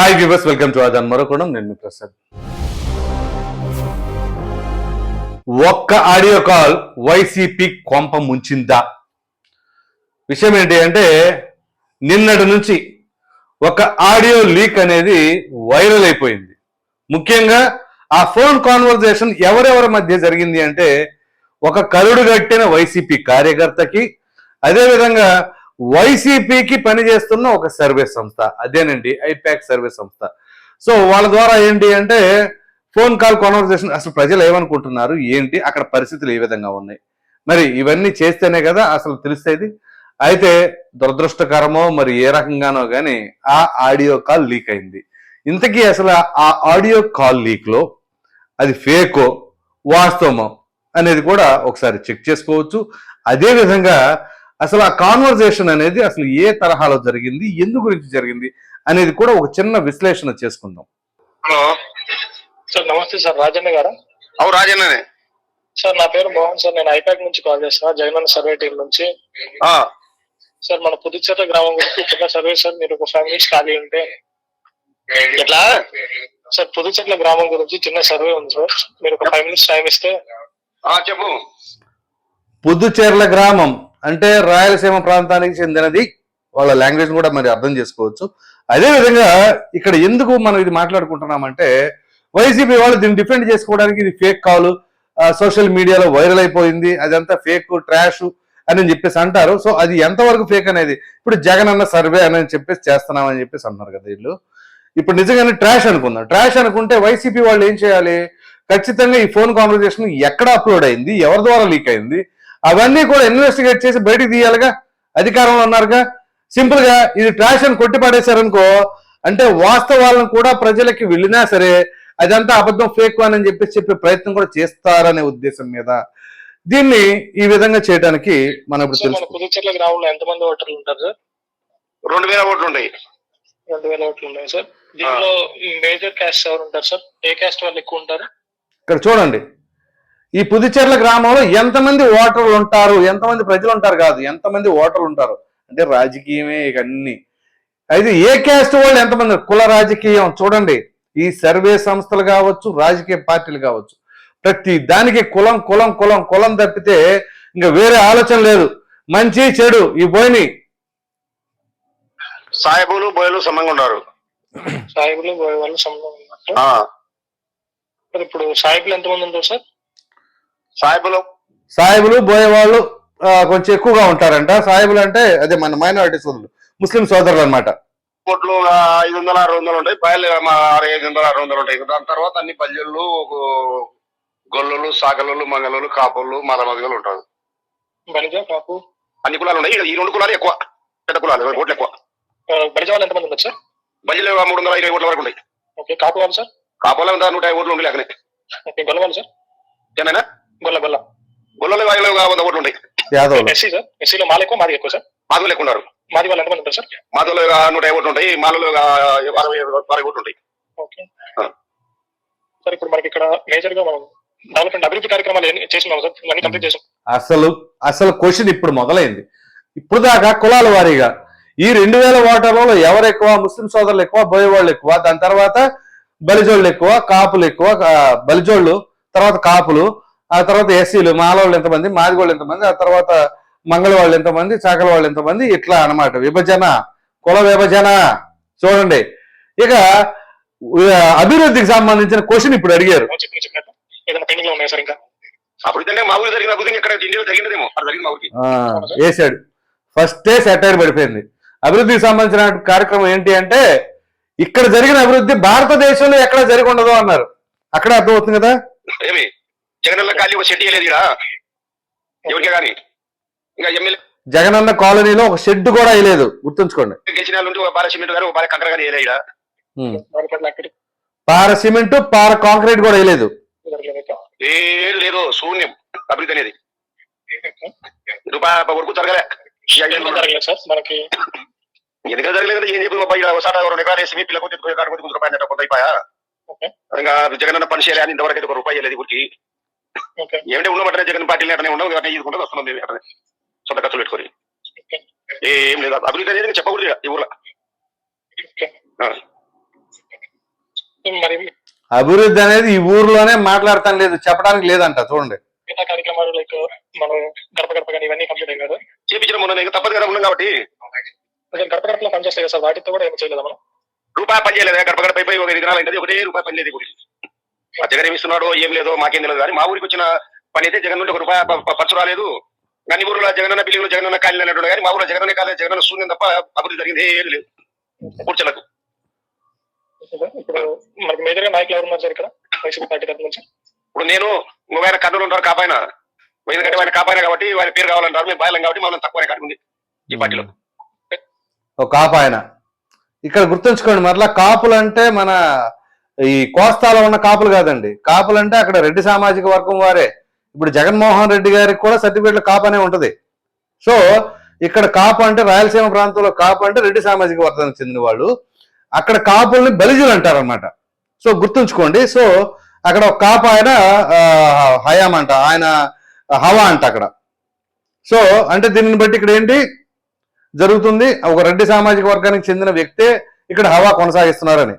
Hi viewers welcome to ఆదాన్ మరొకడం. నేను ప్రసాద్. ఒక్క ఆడియో కాల్ వైసీపీ కొంప ముంచిందా? విషయం ఏంటి అంటే నిన్నటి నుంచి ఒక ఆడియో లీక్ అనేది వైరల్ అయిపోయింది. ముఖ్యంగా ఆ ఫోన్ కాన్వర్జేషన్ ఎవరెవరి మధ్య జరిగింది అంటే ఒక కరుడు కట్టిన వైసీపీ కార్యకర్తకి అదేవిధంగా వైసీపీకి పనిచేస్తున్న ఒక సర్వే సంస్థ. అదేనండి ఐపాక్ సర్వే సంస్థ. సో వాళ్ళ ద్వారా ఏంటి అంటే ఫోన్ కాల్ కాన్వర్సేషన్ అసలు ప్రజలు ఏమనుకుంటున్నారు ఏంటి అక్కడ పరిస్థితులు ఏ విధంగా ఉన్నాయి? మరి ఇవన్నీ చేస్తేనే కదా అసలు తెలుస్తేది. అయితే దురదృష్టకరమో మరి ఏ రకంగానో కానీ ఆ ఆడియో కాల్ లీక్ అయింది. ఇంతకీ అసలు ఆ ఆడియో కాల్ లీక్లో అది ఫేకో వాస్తవమో అనేది కూడా ఒకసారి చెక్ చేసుకోవచ్చు. అదే విధంగా అసలు ఆ కాన్వర్జేషన్ అనేది అసలు ఏ తరహాలో జరిగింది ఎందు గురించి జరిగింది అనేది కూడా ఒక చిన్న విశ్లేషణ చేసుకుందాం. హలో. సార్ నమస్తే సార్. రాజన్న గారా? అవు రాజన్ననే. సార్ నా పేరు మోహన్ సార్. నేను ఐపాక్ నుంచి కాల్ చేస్తున్నా. జగనన్న సర్వే టీం నుంచి. ఆ, సార్ మన పుదుచ్చేట గ్రామం గురించి చిన్న సర్వే సార్ మీరు ఒక ఫైవ్ మినిట్స్ ఖాళీ ఉంటే. ఎట్లా? సార్ పుదుచెట్ల గ్రామం గురించి చిన్న సర్వే ఉంది సార్. మీరు ఒక ఫైవ్ మినిట్స్ టైం ఇస్తే. ఆ, చెప్పు. పుదుచేర్ల గ్రామం. అంటే రాయలసీమ ప్రాంతానికి చెందినది వాళ్ళ లాంగ్వేజ్ కూడా మరి అర్థం చేసుకోవచ్చు. అదే విధంగా ఇక్కడ ఎందుకు మనం ఇది మాట్లాడుకుంటున్నామంటే వైసీపీ వాళ్ళు దీన్ని డిఫెండ్ చేసుకోవడానికి ఇది ఫేక్ కాల్ సోషల్ మీడియాలో వైరల్ అయిపోయింది అదంతా ఫేక్ ట్రాష్ అని చెప్పేసి అంటారు. సో అది ఎంతవరకు ఫేక్ అనేది? ఇప్పుడు జగన్ అన్న సర్వే అని చెప్పేసి చేస్తున్నామని చెప్పేసి అన్నారు కదా వీళ్ళు. ఇప్పుడు నిజంగానే ట్రాష్ అనుకుందాం. ట్రాష్ అనుకుంటే వైసీపీ వాళ్ళు ఏం చేయాలి? ఖచ్చితంగా ఈ ఫోన్ కాన్వర్జేషన్ ఎక్కడ అప్లోడ్ అయింది? ఎవరి ద్వారా లీక్ అయింది? అవన్నీ కూడా ఇన్వెస్టిగేట్ చేసి బయటికి తీయాలిగా. అధికారంలో ఉన్నారుగా. సింపుల్గా ఇది ట్రాష్ అని కొట్టి పడేశారనుకో అంటే వాస్తవాలను కూడా ప్రజలకి వెళ్ళినా సరే అదంతా అబద్ధం ఫేక్ అని చెప్పేసి చెప్పే ప్రయత్నం కూడా చేస్తారనే ఉద్దేశం మీద. దీన్ని ఈ విధంగా చేయడానికి మనం ఇప్పుడు తెలుసు గ్రామంలో ఎంతమంది ఓటర్లు ఉంటారు సార్? రెండు వేల ఓట్లు ఉంటాయి రెండు వేల ఓట్లు ఉన్నాయి సార్. దీనిలో మేజర్ క్యాస్ట్ ఎవరు ఉంటారు సార్? ఏ క్యాస్ట్ వాళ్ళు ఎక్కువ ఉంటారు? ఇక్కడ చూడండి. ఈ పుదుచెర్ల గ్రామంలో ఎంతమంది ఓటర్లు ఉంటారు? ఎంతమంది ప్రజలు ఉంటారు కాదు? ఎంతమంది ఓటర్లు ఉంటారు? అంటే రాజకీయమే ఇక అన్ని. అయితే ఏ క్యాస్ట్ వాళ్ళు ఎంతమంది? కుల రాజకీయం. చూడండి. ఈ సర్వే సంస్థలు కావచ్చు రాజకీయ పార్టీలు కావచ్చు. ప్రతి దానికి కులం కులం కులం కులం తప్పితే ఇంకా వేరే ఆలోచన లేదు. మంచి చెడు ఈ పోయినాయి సాయబులు బోయలు సమంగా ఉన్నారు. సాయిబులు బోయే వాళ్ళు ఆ, సార్ ఇప్పుడు సాయిబులు ఎంతమంది ఉంటారు సార్? సాయబులు. సాయిబులు బోయేవాళ్ళు కొంచెం ఎక్కువగా ఉంటారంట. సాయిబులు అంటే అదే మన మైనారిటీ సోదరులు ముస్లిం సోదరులు అనమాట ఓట్లు ఆ, ఐదు వందల ఆరు వందలు ఉంటాయి. బయలు ఐదు వందల ఆరు వందలు ఉంటాయి. దాని తర్వాత అన్ని పల్లెళ్ళు గొల్లలు సాగలు మంగళలు కాపులు మలమగలు ఉంటారు. బలిజ కాపు? అన్ని కులాలు ఉన్నాయి. ఈ రెండు కులాలు ఎక్కువ. పెద్ద కులాలు ఓట్లు ఎక్కువ. ఆ, బలిజ వాళ్ళు ఎంతమంది ఉన్నారు సార్? బల్లిలు మూడు వందల ఇరవై ఓట్ల వరకు ఉంటాయి. ఓకే కాపు వాళ్ళు సార్? కాపులు ఎంత నూట యాభై ఓట్లు ఉండి లేకనే. ఓకే గొల్ల వాళ్ళు సార్? ఏనైనా గొల్ల గొల్ల గొల్లలు వాయిలు వంద ఓట్లు ఉంటాయి యాదవులు. SC sir? ఎస్సీలో మాది ఎక్కువ మాది ఎక్కువ సార్. మాధవులు ఎక్కువ ఉన్నారు. మాది వాళ్ళు ఎంతమంది ఉంటారు సార్? మాధవులు నూట యాభై ఓట్లు ఉంటాయి మాలలో అరవై అరవై ఓట్లు ఉంటాయి. ఓకే. సార్ ఇప్పుడు మనకి ఇక్కడ మేజర్గా మనం డెవలప్మెంట్ అభివృద్ధి కార్యక్రమాలు చేస్తున్నాం సార్? అన్ని కంప్లీట్ చేసాం. అసలు అసలు క్వశ్చన్ ఇప్పుడు మొదలైంది. ఇప్పుడు దాకా కులాల వారీగా ఈ రెండు వేల ఓటర్లలో ఎవరు ఎక్కువ ముస్లిం సోదరులు ఎక్కువ బోయేవాళ్ళు ఎక్కువ దాని తర్వాత బలిజోళ్ళు ఎక్కువ కాపులు ఎక్కువ బలిజోళ్ళు తర్వాత కాపులు ఆ తర్వాత ఎస్సీలు మాలవాళ్ళు ఎంతమంది మాదిగోళ్ళు ఎంతమంది ఆ తర్వాత మంగళ వాళ్ళు ఎంతమంది చాకల వాళ్ళు ఎంతమంది ఇట్లా అన్నమాట. విభజన కుల విభజన. చూడండి. ఇక అభివృద్ధికి సంబంధించిన క్వశ్చన్ ఇప్పుడు అడిగారు. వేసాడు ఫస్టే సెటైర్ పడిపోయింది. అభివృద్ధికి సంబంధించిన కార్యక్రమం ఏంటి అంటే ఇక్కడ జరిగిన అభివృద్ధి భారతదేశంలో ఎక్కడ జరిగి ఉండదు అన్నారు. అక్కడ అర్థమవుతుంది కదా? ఏమి? జగనన్న ఖాళీ ఒక సెట్ చేయలేదు ఇక్కడ ఎవరికే కానీ? ఇంకా ఎమ్మెల్యే జగనన్న కాలనీలో ఒక షెడ్ కూడా వేయలేదు గుర్తుంచుకోండి. గెలిచిన వాళ్ళు ఉంటే ఒక బాల సిమెంట్ గారు ఒక బాల కంకర కానీ వేయలే ఇక్కడ ఉమ్. డెవలప్మెంట్ యాక్టివిటీ పార సిమెంట్ పార కాంక్రీట్ కూడా వేయలేదు ఏం లేదు శూన్యం అభివృద్ధి అనేది. రూపాయి వరకు జరగలే జరగలేదు సార్? మనకి ఎందుకంటే జరగలేదు ఏం చెప్పి ఒకసారి రెండు ఎకరాలు వేసి కొద్ది రూపాయలు కొంత అయిపోయా ఇంకా జగనన్న పని చేయాలి అని ఇంతవరకు అయితే ఒక రూపాయి లేదు ఊరికి. ఓకే. ఏమిటి ఉన్నమంటే జగన్ పార్టీలు అట్లనే ఉండవు అట్లా ఈదుకుంటూ వస్తున్నాం మేము అట్లనే సొంత ఖర్చులు పెట్టుకొని. ఏం లేదు అభివృద్ధి అనేది చెప్పకూడదు ఈ ఊర్లో. అభివృద్ధి అనేది ఈ ఊర్లోనే మాట్లాడతాం లేదు చెప్పడానికి లేదంట చూడండి. మిగతా కార్యక్రమాలు లైక్ మనం గడప గడప కానీ ఇవన్నీ కంప్లీట్ చేపించడం మొన్న తప్పదు కదా ఉన్నాం కాబట్టి. కొంచెం గడప గడపలో పనిచేస్తాయి కదా సార్ వాటితో కూడా చేయలేదు మనం? రూపాయి పని చేయలేదు? గడప గడప అయిపోయి ఒక దినాలు అయింది ఒకటే రూపాయి పని లేదు జగన్ ఏమి ఇస్తున్నాడో ఏం లేదో మాకేం తెలియదు. కానీ మా ఊరికి వచ్చిన పని అయితే జగన్ నుండి ఒక రూపాయి ఖర్చు రాలేదు. అన్ని ఊర్లో జగనన్న బిల్డింగ్లో జగనన్న కాలనీ అన్నట్టు కానీ మా ఊర్లో జగనన్న కాలేదు జగనన్న శూన్యం తప్ప అభివృద్ధి జరిగింది ఏం లేదు. కూర్చోలకు. ఇప్పుడు మనకి మేజర్గా నాయకులు ఎవరు ఉన్నారు సార్ ఇక్కడ? వైసీపీ పార్టీ తరఫు నుంచి. ఇప్పుడు నేను ఇంకో ఆయన కర్నూలు ఉంటారు కాపాయన. ఎందుకంటే ఆయన కాపాయన కాబట్టి వారి పేరు కావాలంటారు. మేము బాయలం కాబట్టి మనం తక్కువ కట్టుకుంది ఈ పార్టీలో. ఒక కాపు ఆయన ఇక్కడ గుర్తుంచుకోండి మరలా కాపులు అంటే మన ఈ కోస్తాలో ఉన్న కాపులు కాదండి. కాపులు అంటే అక్కడ రెడ్డి సామాజిక వర్గం వారే. ఇప్పుడు జగన్మోహన్ రెడ్డి గారికి కూడా సర్టిఫికేట్లో కాపు అనే ఉంటది. సో ఇక్కడ కాపు అంటే రాయలసీమ ప్రాంతంలో కాపు అంటే రెడ్డి సామాజిక వర్గానికి చెందిన వాళ్ళు. అక్కడ కాపుల్ని బలిజులు అంటారనమాట సో గుర్తుంచుకోండి. సో అక్కడ ఒక కాపు ఆయన హయాం అంట. ఆయన హవా అంట అక్కడ. సో అంటే దీనిని బట్టి ఇక్కడ ఏంటి? జరుగుతుంది. ఒక రెడ్డి సామాజిక వర్గానికి చెందిన వ్యక్తే ఇక్కడ హవా కొనసాగిస్తున్నారని.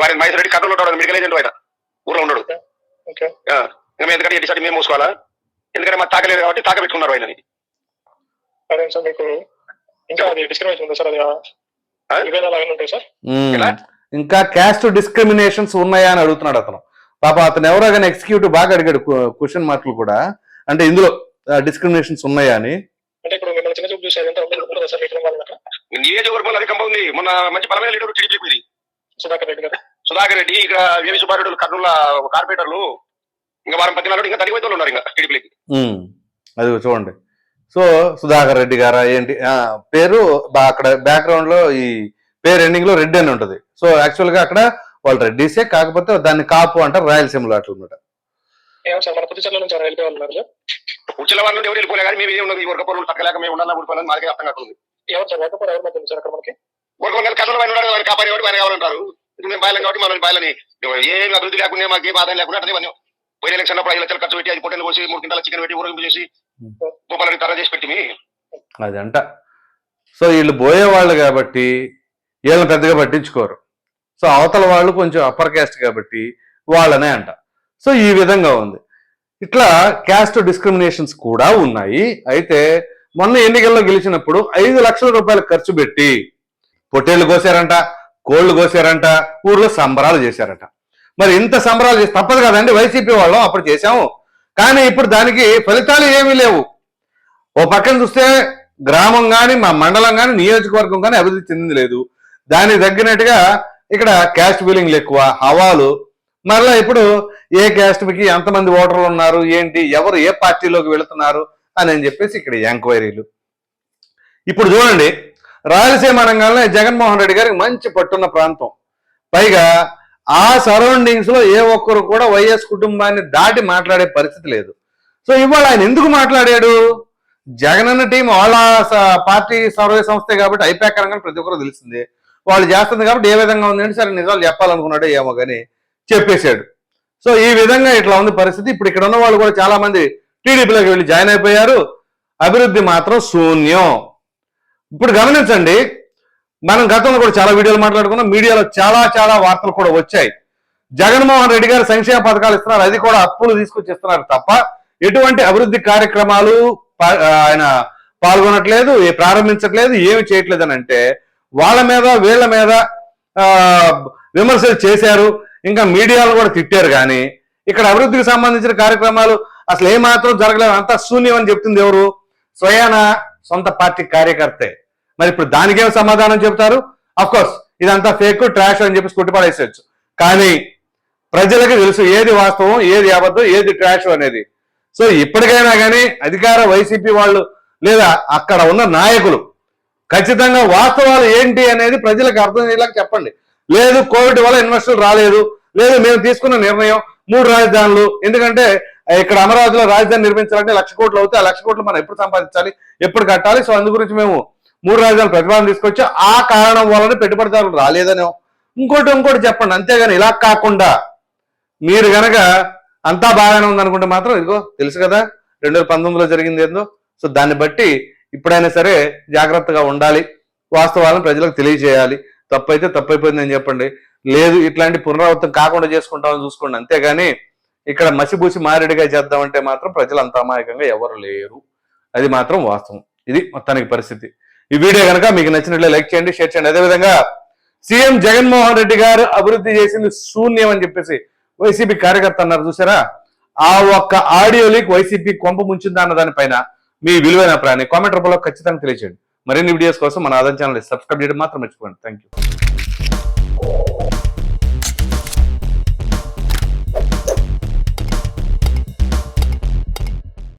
వారి మైసూరు రెడ్డి కర్నూలు ఉంటాడు మెడికల్ ఏజెంట్ ఆయన. ఊర్లో ఉన్నాడు ఓకే ఆ, ఇంకా మేము ఎందుకంటే ఎట్టి మేము మూసుకోవాలా? ఎందుకంటే మాకు తాకలేదు కాబట్టి తాక పెట్టుకున్నారు ఆయనని. అదే సార్ మీకు ఇంకా అది డిస్క్రిమినేషన్ ఉందా సార్? అది విభేదాలు ఉంటాయి సార్? ఇంకా క్యాస్ట్ డిస్క్రిమినేషన్స్ ఉన్నాయా అని అడుగుతున్నాడు అతను. పాప అతను ఎవరో కానీ ఎగ్జిక్యూటివ్ బాగా అడిగాడు క్వశ్చన్ మార్కులు కూడా. అంటే ఇందులో డిస్క్రిమినేషన్స్ ఉన్నాయా అని. అంటే ఇప్పుడు మిమ్మల్ని చిన్న చూపు చూసి అదంతా ఉండదు సార్? మీకు వాళ్ళ నియోజకవర్గంలో అధికంగా ఉంది. మొన్న మంచి బలమైన లీడర్ టీడీపీ సుధాకర్ రెడ్డి గారు. సుధాకర్ రెడ్డి ఇక్కడ వేవి సుబ్బారెడ్డి కర్నూలు కార్పొరేటర్లు ఇంకా వారం పది నాడు ఇంకా తగ్గిపోతే ఉన్నారు ఇంకా టీడీపీకి. అది చూడండి. సో సుధాకర్ రెడ్డి గారా ఏంటి? ఆ, పేరు బా- అక్కడ బ్యాక్గ్రౌండ్లో ఈ పేరు ఎండింగ్లో రెడ్డి అని ఉంటది. సో యాక్చువల్గా అక్కడ వాళ్ళు రెడ్డిసే కాకపోతే దాన్ని కాపు అంటారు రాయలసీమలో అట్లా అనమాట కూర్చున్న వాళ్ళు ఎవరు వెళ్ళిపోలే కానీ మేము ఏమి ఈ వర్గ పనులు తగ్గలేక మేము ఉండాలని ఊడిపోవాలని మాకే అర్థం కాకుండా ఎవరు సార్ వర్గపూర్ ఎవరు మధ్య ఉంది సార్ అక్కడ మనకి? పనులు కర్నూలు ఆయన ఉన్నాడు ఆయన కాపాడే వాడు ఆయన కావాలంటారు మేము బాయలం కాబట్టి మనం బాయలని ఏం అభివృద్ధి లేకుండా మాకు ఏం ఆదాయం లేకుండా అదే పని. పోయిన ఎలక్షన్ అప్పుడు ఐదు లక్షలు ఖర్చు పెట్టి అది పొట్టలు పోసి మూడు కింటాల చికెన్ పెట్టి ఊరేగింపు చేసి గోపాలని తర చేసి పెట్టి అది అంట. సో వీళ్ళు పోయేవాళ్ళు కాబట్టి వీళ్ళని పెద్దగా పట్టించుకోరు. సో అవతల వాళ్ళు కొంచెం అప్పర్ క్యాస్ట్ కాబట్టి వాళ్ళనే అంట. సో ఈ విధంగా ఉంది. ఇట్లా క్యాస్ట్ డిస్క్రిమినేషన్స్ కూడా ఉన్నాయి. అయితే మొన్న ఎన్నికల్లో గెలిచినప్పుడు ఐదు లక్షల రూపాయలు ఖర్చు పెట్టి పొట్టేళ్ళు కోసారంట కోళ్ళు కోసారంట ఊర్లో సంబరాలు చేశారట. మరి ఇంత సంబరాలు చేసి తప్పదు కదండి వైసీపీ వాళ్ళం అప్పుడు చేశాము. కానీ ఇప్పుడు దానికి ఫలితాలు ఏమీ లేవు. ఓ పక్కన చూస్తే గ్రామం కానీ మా మండలం కానీ నియోజకవర్గం కానీ అభివృద్ధి చెందింది లేదు. దానికి తగ్గినట్టుగా ఇక్కడ క్యాస్ట్ బిల్లింగ్లు ఎక్కువ హవాలు. మరలా ఇప్పుడు ఏ క్యాస్ట్కి ఎంతమంది ఓటర్లు ఉన్నారు ఏంటి ఎవరు ఏ పార్టీలోకి వెళుతున్నారు అని చెప్పేసి ఇక్కడ ఎంక్వైరీలు. ఇప్పుడు చూడండి రాయలసీమ రంగంలో జగన్మోహన్ రెడ్డి గారికి మంచి పట్టున్న ప్రాంతం. పైగా ఆ సరౌండింగ్స్లో ఏ ఒక్కరు కూడా వైఎస్ కుటుంబాన్ని దాటి మాట్లాడే పరిస్థితి లేదు. సో ఇవాళ ఆయన ఎందుకు మాట్లాడాడు? జగనన్న టీం వాళ్ళ స- పార్టీ సర్వే సంస్థే కాబట్టి ఐపాక్ రంగం ప్రతి ఒక్కరు తెలిసిందే వాళ్ళు చేస్తుంది కాబట్టి ఏ విధంగా ఉంది అంటే సరే నిజాలు చెప్పాలనుకున్నాడు ఏమో కానీ చెప్పేశాడు. సో ఈ విధంగా ఇట్లా ఉంది పరిస్థితి. ఇప్పుడు ఇక్కడ ఉన్న వాళ్ళు కూడా చాలా మంది టీడీపీలోకి వెళ్ళి జాయిన్ అయిపోయారు. అభివృద్ధి మాత్రం శూన్యం. ఇప్పుడు గమనించండి మనం గతంలో కూడా చాలా వీడియోలు మాట్లాడుకున్నాం మీడియాలో చాలా చాలా వార్తలు కూడా వచ్చాయి. జగన్మోహన్ రెడ్డి గారు సంక్షేమ పథకాలు ఇస్తున్నారు అది కూడా అప్పులు తీసుకొచ్చి ఇస్తున్నారు తప్ప ఎటువంటి అభివృద్ధి కార్యక్రమాలు ఆయన పాల్గొనట్లేదు ఏ ప్రారంభించట్లేదు ఏమి చేయట్లేదు అని అంటే వాళ్ళ మీద వీళ్ళ మీద విమర్శలు చేశారు ఇంకా మీడియాలో కూడా తిట్టారు కానీ ఇక్కడ అభివృద్ధికి సంబంధించిన కార్యక్రమాలు అసలు ఏమాత్రం జరగలేదు అంతా శూన్యం అని చెప్తుంది ఎవరు? స్వయానా సొంత పార్టీ కార్యకర్తే. మరి ఇప్పుడు దానికేం సమాధానం చెప్తారు అఫ్ కోర్స్ ఇదంతా ఫేక్ ట్రాష్ అని చెప్పి కొట్టిపడేసేయచ్చు కానీ ప్రజలకు తెలుసు ఏది వాస్తవం ఏది అబద్ధం ఏది ట్రాష్ అనేది. సో ఇప్పటికైనా కానీ అధికార వైసీపీ వాళ్ళు లేదా అక్కడ ఉన్న నాయకులు ఖచ్చితంగా వాస్తవాలు ఏంటి అనేది ప్రజలకు అర్థం అయ్యేలాగా చెప్పండి. లేదు కోవిడ్ వల్ల ఇన్వెస్టర్లు రాలేదు లేదు మేము తీసుకున్న నిర్ణయం మూడు రాజధానులు ఎందుకంటే ఇక్కడ అమరావతిలో రాజధాని నిర్మించాలంటే లక్ష కోట్లు అవుతాయి. ఆ లక్ష కోట్లు మనం ఎప్పుడు సంపాదించాలి? ఎప్పుడు కట్టాలి? సో అందు గురించి మేము మూడు రాజధానులు ప్రతిపాదన తీసుకొచ్చి ఆ కారణం వలన పెట్టుబడిదారులు రాలేదనో ఇంకోటి ఇంకోటి చెప్పండి. అంతేగాని ఇలా కాకుండా మీరు గనక అంతా బాగానే ఉందనుకుంటే మాత్రం ఇదిగో తెలుసు కదా రెండు వేల పంతొమ్మిదిలో జరిగింది ఏందో. సో దాన్ని బట్టి ఇప్పుడైనా సరే జాగ్రత్తగా ఉండాలి. వాస్తవాలను ప్రజలకు తెలియజేయాలి. తప్పైతే తప్పైపోయిందని చెప్పండి. లేదు ఇట్లాంటి పునరావృతం కాకుండా చేసుకుంటామని చూసుకోండి. అంతేగాని ఇక్కడ మసిబూసి మారేడుగా చేద్దామంటే మాత్రం ప్రజలు అంత అమాయకంగా ఎవరు లేరు. అది మాత్రం వాస్తవం. ఇది మొత్తానికి పరిస్థితి. ఈ వీడియో కనుక మీకు నచ్చినట్లే లైక్ చేయండి షేర్ చేయండి. అదేవిధంగా సీఎం జగన్మోహన్ రెడ్డి గారు అభివృద్ధి చేసింది శూన్యం అని చెప్పేసి వైసీపీ కార్యకర్త అన్నారు. చూసారా? ఆ ఒక్క ఆడియో లీక్ వైసీపీ కొంప ముంచిందా అన్న దానిపైన మీ విలువైన ప్రాణి కామెంట్ రూపంలో ఖచ్చితంగా తెలియజేయండి మరిన్ని వీడియోస్ కోసం మన ఆదాయం ఛానల్ సబ్స్క్రైబ్ చేయడం మాత్రం మర్చిపోండి థ్యాంక్ యూ